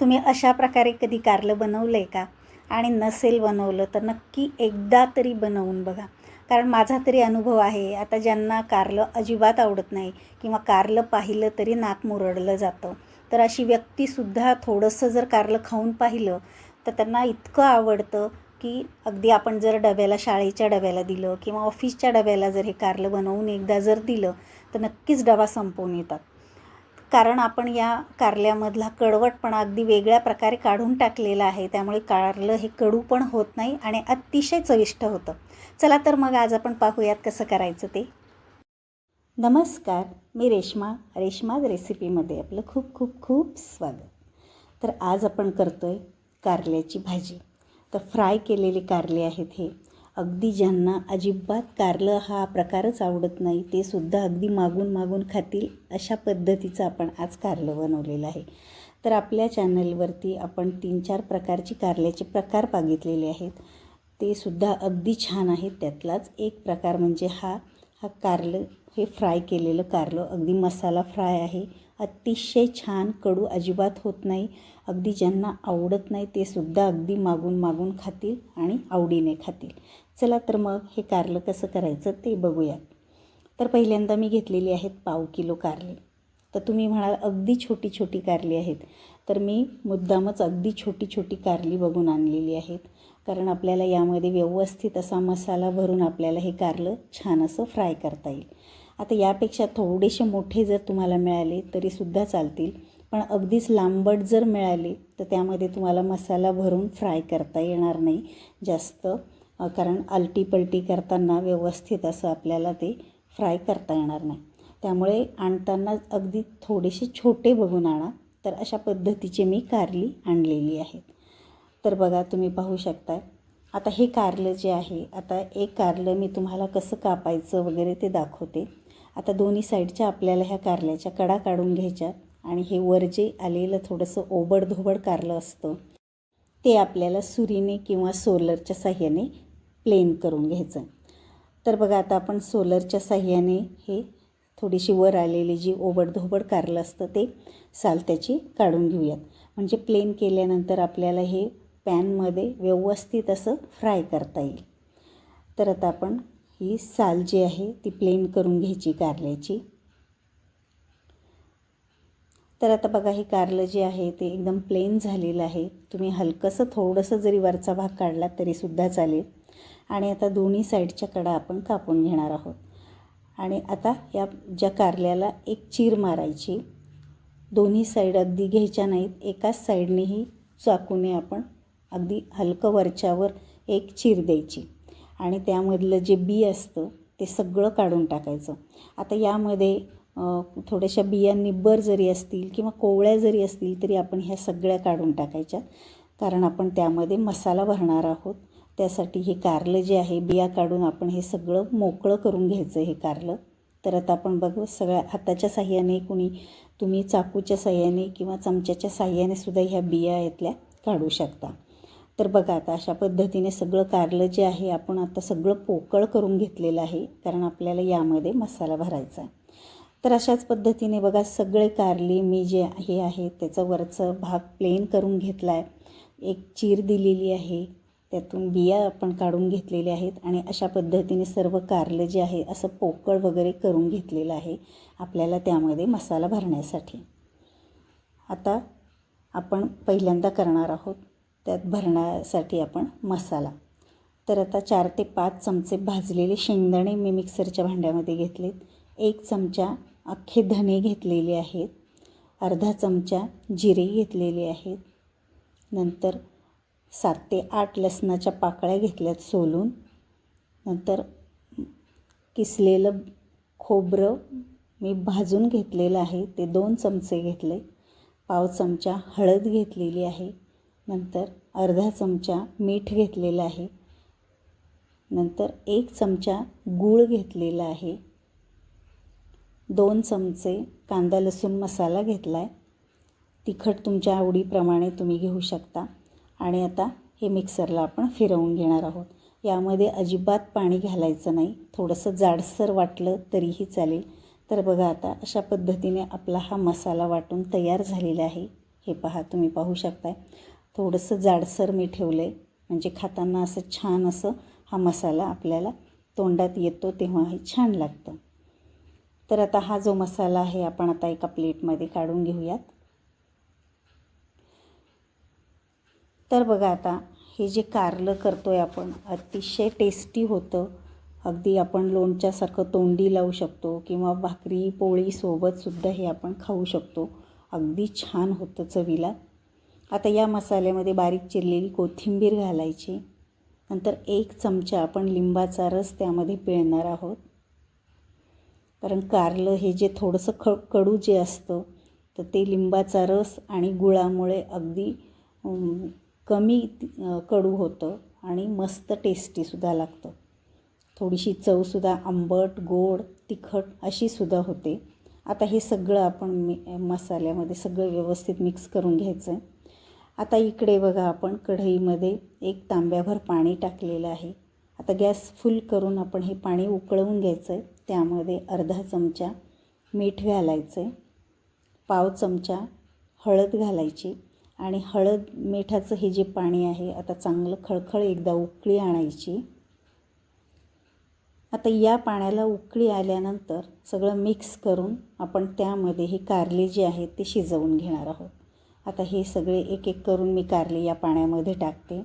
तुम्ही अशा प्रकारे कधी कारलं बनवलं आहे का? आणि नसेल बनवलं तर नक्की एकदा तरी बनवून बघा. कारण माझा तरी अनुभव आहे आता ज्यांना कारलं अजिबात आवडत नाही किंवा कारलं पाहिलं तरी नाक मुरडलं जातं. तर अशी व्यक्तीसुद्धा थोडंसं जर कारलं खाऊन पाहिलं तर त्यांना इतकं आवडतं की अगदी आपण जर डब्याला शाळेच्या डब्याला दिलं किंवा ऑफिसच्या डब्याला जर हे कारलं बनवून एकदा जर दिलं तर नक्कीच डबा संपवून येतात. कारण आपण या कारल्यामधला कडवटपणा अगदी वेगळ्या प्रकारे काढून टाकलेला आहे. त्यामुळे कारलं हे कडू पण होत नाही आणि अतिशय चविष्ट होतं. चला तर मग आज आपण पाहूयात कसं करायचं ते. नमस्कार मी रेश्मा. रेश्माज रेसिपीमध्ये आपलं खूप खूप खूप स्वागत. तर आज आपण करतो आहे कारल्याची भाजी. तर फ्राय केलेले कारले आहेत हे. अगदी ज्यांना अजिबात कारलं हा प्रकारच आवडत नाही ते सुद्धा अगदी मागून मागून खातील अशा पद्धतीचं आपण आज कारलं बनवलेलं आहे. तर आपल्या चॅनलवरती आपण तीन चार प्रकारची कारल्याचे प्रकार बघितलेले आहेत. ते सुद्धा अगदी छान आहेत. त्यातलाच एक प्रकार म्हणजे हा हा कारलं हे फ्राय केलेलं कारलं अगदी मसाला फ्राय आहे. अतिशय छान कडू अजिबात होत नाही. अगदी ज्यांना आवडत नाही ते सुद्धा अगदी मागून मागून खातील आणि आवडीने खातील. चला तर मग हे कारलं कसं करायचं ते बघूयात. तर पहिल्यांदा मी घेतलेली आहेत पाव किलो कारले. तर तुम्ही म्हणाल अगदी छोटी छोटी कारली आहेत. तर मी मुद्दामच अगदी छोटी छोटी कारली बघून आणलेली आहेत. कारण आपल्याला यामध्ये व्यवस्थित असा मसाला भरून आपल्याला हे कारलं छान असं फ्राय करता येईल. आता यापेक्षा थोडेसे मोठे जर तुम्हाला मिळाले तरीसुद्धा चालतील. पण अगदीच लांबट जर मिळाले तर त्यामध्ये तुम्हाला मसाला भरून फ्राय करता येणार नाही. जास्त कारण आलटी पलटी करताना व्यवस्थित असं आपल्याला ते फ्राय करता येणार नाही. त्यामुळे आणताना अगदी थोडेसे छोटे बघून आणा तर अशा पद्धतीचे मी कारली आणलेली आहेत तर बघा तुम्ही पाहू शकता आता हे कारलं जे आहे आता एक कारलं मी तुम्हाला कसं कापायचं वगैरे ते दाखवते. आता दोन्ही साईडच्या आपल्याला ह्या कारल्याच्या कडा काढून घ्यायच्या आणि हे वर जे आलेलं थोडंसं ओबडधोबड कारलं असतं ते आपल्याला सुरीने किंवा सोलरच्या साह्याने प्लेन करून घ्यायचं. तर बघा आता आपण सोलरच्या साह्याने हे थोडीशी वर आलेली जी ओबडधोबड कारलं असतं ते साल त्याची काढून घेऊयात. म्हणजे प्लेन केल्यानंतर आपल्याला हे पॅनमध्ये व्यवस्थित असं फ्राय करता येईल. तर आता आपण ही साल जी आहे ती प्लेन करून घ्यायची कारल्याची. तर आता बघा हे कारलं जे आहे ते एकदम प्लेन झालेलं आहे. तुम्ही हलकंसं थोडंसं जरी वरचा भाग काढला तरीसुद्धा चालेल. आणि आता दोन्ही साईडच्या कडा आपण कापून घेणार आहोत. आणि आता या ज्या कारल्याला एक चीर मारायची दोन्ही साईड अगदी घ्यायच्या नाहीत एकाच साईडनेही चाकूने आपण अगदी हलकं वरच्यावर एक चीर द्यायची. आणि त्यामधलं जे बी असतं ते सगळं काढून टाकायचं. आता यामध्ये थोड्याशा बिया बर जरी असतील किंवा कोवळ्या जरी असतील तरी आपण ह्या सगळ्या काढून टाकायच्या. कारण आपण त्यामध्ये मसाला भरणार आहोत. त्यासाठी हे कारलं जे आहे बिया काढून आपण हे सगळं मोकळं करून घ्यायचं हे कारलं. तर आता आपण बघू सगळ्या हाताच्या साह्याने कुणी तुम्ही चाकूच्या साह्याने किंवा चमच्याच्या साह्याने सुद्धा ह्या बिया यातल्या काढू शकता. तर बघा आता अशा पद्धतीने सगळं कारलं जे आहे आपण आता सगळं पोकळ करून घेतलेलं आहे कारण आपल्याला यामध्ये मसाला भरायचा आहे. तर अशाच पद्धतीने बघा सगळे कारली मी जे हे आहे त्याचं वरचं भाग प्लेन करून घेतला आहे एक चीर दिलेली आहे. त्यातून बिया आपण काढून घेतलेल्या आहेत आणि अशा पद्धतीने सर्व कारलं जे आहे असं पोकळ वगैरे करून घेतलेलं आहे आपल्याला त्यामध्ये मसाला भरण्यासाठी. आता आपण पहिल्यांदा करणार आहोत त्यात भरण्यासाठी आपण मसाला. तर आता चार ते पाच चमचे भाजलेले शेंगदाणे मी मिक्सरच्या भांड्यामध्ये घेतलेत. एक चमचा अख्खे धणे घेतलेले आहेत. अर्धा चमचा जिरे घेतलेले आहेत. नंतर सात ते आठ लसणाच्या पाकळ्या घेतल्यात सोलून. नंतर किसलेलं खोबरं मी भाजून घेतलेलं आहे. ते दोन चमचे घेतले. पाव चमचा हळद घेतलेली आहे. नंतर अर्धा चमचा मीठ घेतलेलं आहे. नंतर एक चमचा गूळ घेतलेला आहे. दोन चमचे कांदा लसूण मसाला घेतला आहे तिखट तुमच्या आवडीप्रमाणे तुम्ही घेऊ शकता. आणि आता हे मिक्सरला आपण फिरवून घेणार आहोत. यामध्ये अजिबात पाणी घालायचं नाही. थोडंसं जाडसर वाटलं तरीही चालेल. तर बघा आता अशा पद्धतीने आपला हा मसाला वाटून तयार झालेला आहे. हे पहा तुम्ही पाहू शकताय. थोडंसं जाडसर मी ठेवलं आहे म्हणजे खाताना असं छान असं हा मसाला आपल्याला तोंडात येतो तेव्हा हे छान लागतं. तर आता हा जो मसाला आहे आपण आता एका प्लेटमध्ये काढून घेऊयात. तर बघा आता हे जे कारलं करतो आहे आपण अतिशय टेस्टी होतं. अगदी आपण लोणच्यासारखं तोंडी लावू शकतो किंवा भाकरी पोळीसोबतसुद्धा हे आपण खाऊ शकतो. अगदी छान होतं चवीला. आता या मसाल्यामध्ये बारीक चिरलेली कोथिंबीर घालायची. नंतर एक चमचा आपण लिंबाचा रस त्यामध्ये पिळणार आहोत. कारण कारलं हे जे थोडंसं ख कडू जे असतं तर ते लिंबाचा रस आणि गुळामुळे अगदी कमी कडू होतं आणि मस्त टेस्टीसुद्धा लागतं. थोडीशी चवसुद्धा आंबट गोड तिखट अशीसुद्धा होते. आता हे सगळं आपण मी मसाल्यामध्ये सगळं व्यवस्थित मिक्स करून घ्यायचं आहे आता इकडे बघा आपण कढईमध्ये एक तांब्याभर पाणी टाकलेलं आहे. आता गॅस फुल करून आपण हे पाणी उकळवून घ्यायचं आहे त्यामध्ये अर्धा चमचा मीठ घालायचं आहे पाव चमचा हळद घालायची. आणि हळद मिठाचं हे जे पाणी आहे आता चांगलं खळखळ एकदा उकळी आणायची. आता या पाण्याला उकळी आल्यानंतर सगळं मिक्स करून आपण त्यामध्ये हे कारले जे आहेत ते शिजवून घेणार आहोत. आता हे सगळे एक एक करून मी कारले या पाण्यामध्ये टाकते.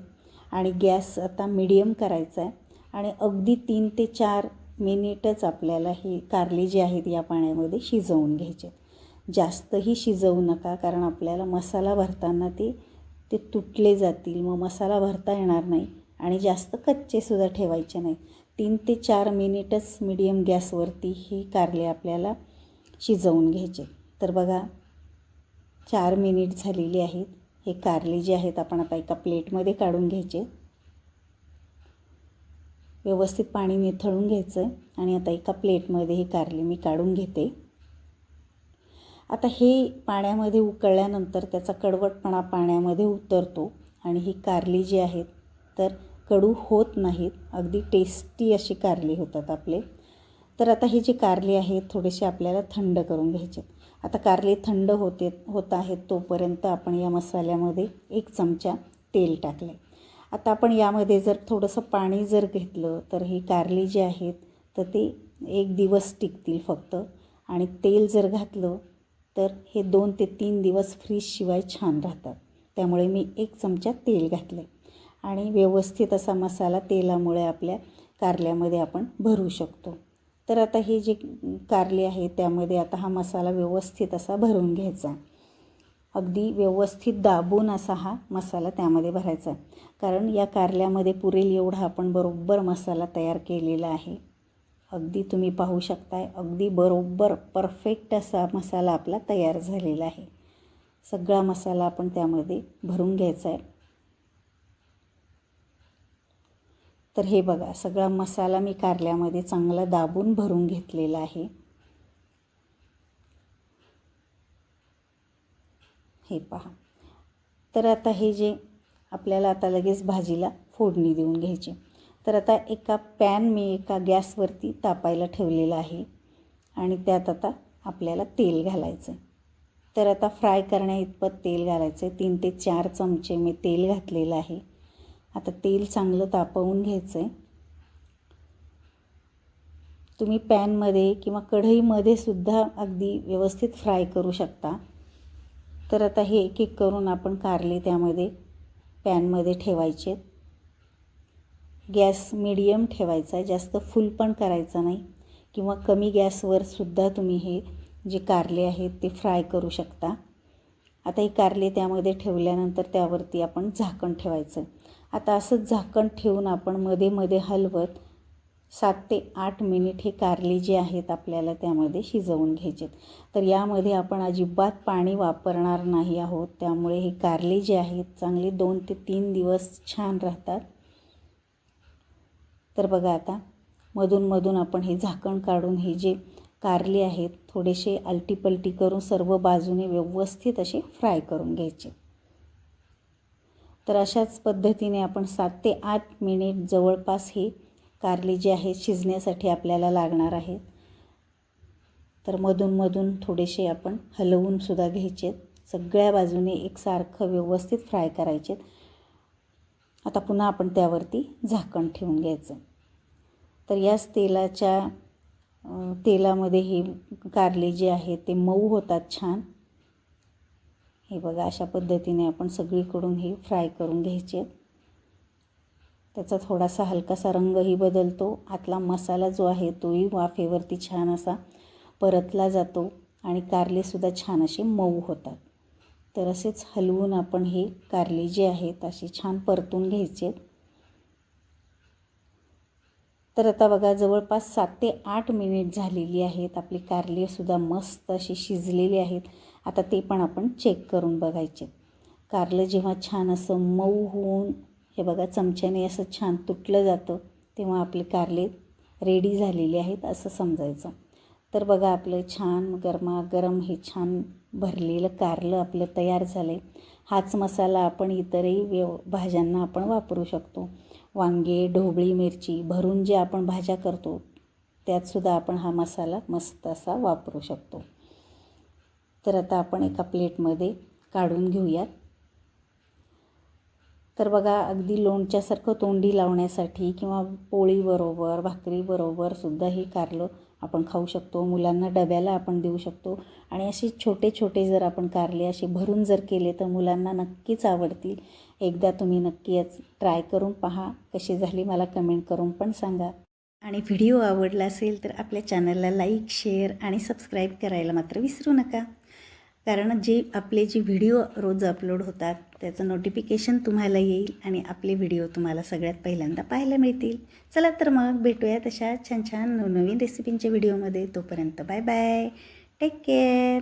आणि गॅस आता मिडियम करायचा आहे. आणि अगदी तीन ते चार मिनिटच आपल्याला हे कारले जे आहेत या पाण्यामध्ये शिजवून घ्यायचे जास्तही शिजवू नका कारण आपल्याला मसाला भरताना ते ते तुटले जातील मग मसाला भरता येणार नाही आणि जास्त कच्चेसुद्धा ठेवायचे नाही तीन ते चार मिनिटच मिडियम गॅसवरती ही कारले आपल्याला शिजवून घ्यायचे. तर बघा चार मिनिट झालेली आहेत. हे कारले जे आहेत आपण आता एका प्लेटमध्ये काढून घ्यायचे. व्यवस्थित पाणी निथळून घ्यायचं आहे आणि आता एका प्लेटमध्ये हे कारले मी काढून घेते. आता हे पाण्यामध्ये उकळल्यानंतर त्याचा कडवटपणा पाण्यामध्ये उतरतो आणि ही कारली जी आहेत तर कडू होत नाहीत. अगदी टेस्टी अशी कारली होतात आपले. तर आता हे जे कारले आहेत थोडेसे आपल्याला थंड करून घ्यायचे आता कारले थंड होते होत आहेत तोपर्यंत आपण या मसाल्यामध्ये एक चमचा तेल टाकले आता आपण यामध्ये जर थोडंसं पाणी जर घेतलं तर ही कारली जी आहेत तर ते एक दिवस टिकतील फक्त. आणि तेल जर घातलं तर हे दोन ते तीन दिवस फ्रीजशिवाय छान राहतात. त्यामुळे मी एक चमचा तेल घातले आणि व्यवस्थित असा मसाला तेलामुळे आपल्या कारल्यामध्ये आपण भरू शकतो. तर आता हे जे कारले आहे त्यामध्ये आता हा मसाला व्यवस्थित असा भरून घ्यायचा. अगदी व्यवस्थित दाबून असा हा मसाला त्यामध्ये भरायचा. कारण या कारल्यामध्ये पुरेल एवढा आपण बरोबर मसाला तयार केलेला आहे. अगदी तुम्ही पाहू शकताय अगदी बरोबर परफेक्ट असा मसाला आपला तयार झालेला आहे. सगळा मसाला आपण त्यामध्ये भरून घ्यायचा आहे. तर हे बघा सगळा मसाला मी कारल्यामध्ये चांगला दाबून भरून घेतलेला आहे. हे पहा. तर आता हे जे आपल्याला आता लगेच भाजीला फोडणी देऊन घ्यायची. तर आता एका पॅन मी एका गॅसवरती तापायला ठेवलेला आहे आणि त्यात आता आपल्याला तेल घालायचं तर आता फ्राय करण्या इतपत तेल घालायचं आहे. तीन ते चार चमचे मी तेल घातलेलं आहे. आता तेल चांगलं तापवून घ्यायचं आहे. तुम्ही पॅनमध्ये किंवा कढईमध्ये सुद्धा अगदी व्यवस्थित फ्राय करू शकता. तर आता हे एक एक करून आपण कारले त्यामध्ये पॅनमध्ये ठेवायचे गॅस मिडियम ठेवायचा आहे जास्त फुल पण करायचा नाही. किंवा कमी गॅसवर सुद्धा तुम्ही हे जे कारले आहेत ते फ्राय करू शकता. आता हे कारले त्यामध्ये ठेवल्यानंतर त्यावरती आपण झाकण ठेवायचं. आता असंच झाकण ठेवून आपण मध्ये मध्ये हलवत सात ते आठ मिनिट हे कारले जे आहेत आपल्याला त्यामध्ये शिजवून घ्यायचे तर यामध्ये आपण अजिबात पाणी वापरणार नाही आहोत. त्यामुळे हे कारले जे आहेत चांगले दोन ते तीन दिवस छान राहतात. तर बघा आता मधूनमधून आपण हे झाकण काढून हे जे कारले आहेत थोडेसे अलटीपलटी करून सर्व बाजूने व्यवस्थित असे फ्राय करून घ्यायचे. तर अशाच पद्धतीने आपण सात ते आठ मिनिट जवळपास हे कारले जे आहेत शिजण्यासाठी आपल्याला लागणार आहेत. तर मधूनमधून थोडेसे आपण हलवून सुद्धा घ्यायचे सगळ्या बाजूने एकसारखं व्यवस्थित फ्राय करायचे आता पुन्हा आपण त्यावरती झाकण ठेवून घ्यायचं. तर याच तेलाच्या तेलामध्ये हे कारले जे आहेत ते मऊ होतात छान. हे बघा अशा पद्धतीने आपण सगळीकडून हे फ्राय करून घ्यायचे. त्याचा थोडासा हलकासा रंगही बदलतो. आतला मसाला जो आहे तोही वाफेवरती छान असा परतला जातो आणि कारलेसुद्धा छान असे मऊ होतात. तर असेच हलवून आपण हे कारले जे आहेत असे छान परतून घ्यायचे. तर आता बघा जवळपास सात ते आठ मिनिट झालेली आहेत. आपली कारलेसुद्धा मस्त अशी शिजलेली आहेत. आता ते पण आपण चेक करून बघायचे. कारलं जेव्हा छान असं मऊ होऊन हे बघा चमच्याने असं छान तुटलं जातं तेव्हा आपले कारले रेडी झालेले आहेत असं समजायचं. तर बघा आपलं छान गरमागरम हे छान भरलेलं कारलं आपलं तयार झालं आहे हाच मसाला आपण इतरही व्यव भाज्यांना आपण वापरू शकतो. वांगे ढोबळी मिरची भरून जे आपण भाज्या करतो त्यातसुद्धा आपण हा मसाला मस्त असा वापरू शकतो. तर आता आपण एका प्लेटमध्ये काढून घेऊयात. तर बघा अगदी लोणच्यासारखं तोंडी लावण्यासाठी किंवा पोळीबरोबर भाकरीबरोबर सुद्धा हे कारलं आपण खाऊ शकतो मुलांना डब्याला आपण देऊ शकतो. आणि असे छोटे छोटे जर आपण कारले असे भरून जर केले तर मुलांना नक्कीच आवडतील. एकदा तुम्ही नक्की याच ट्राय करून पहा कशी झाली मला कमेंट करून पण सांगा. आणि व्हिडिओ आवडला असेल तर आपल्या चॅनलला लाईक शेअर आणि सबस्क्राईब करायला मात्र विसरू नका. कारण जे आपले जे व्हिडिओ रोज अपलोड होतात त्याचं नोटिफिकेशन तुम्हाला येईल आणि आपले व्हिडिओ तुम्हाला सगळ्यात पहिल्यांदा पाहायला मिळतील. चला तर मग भेटूया तशा छान छान नवनवीन रेसिपींच्या व्हिडिओमध्ये तोपर्यंत बाय बाय टेक केअर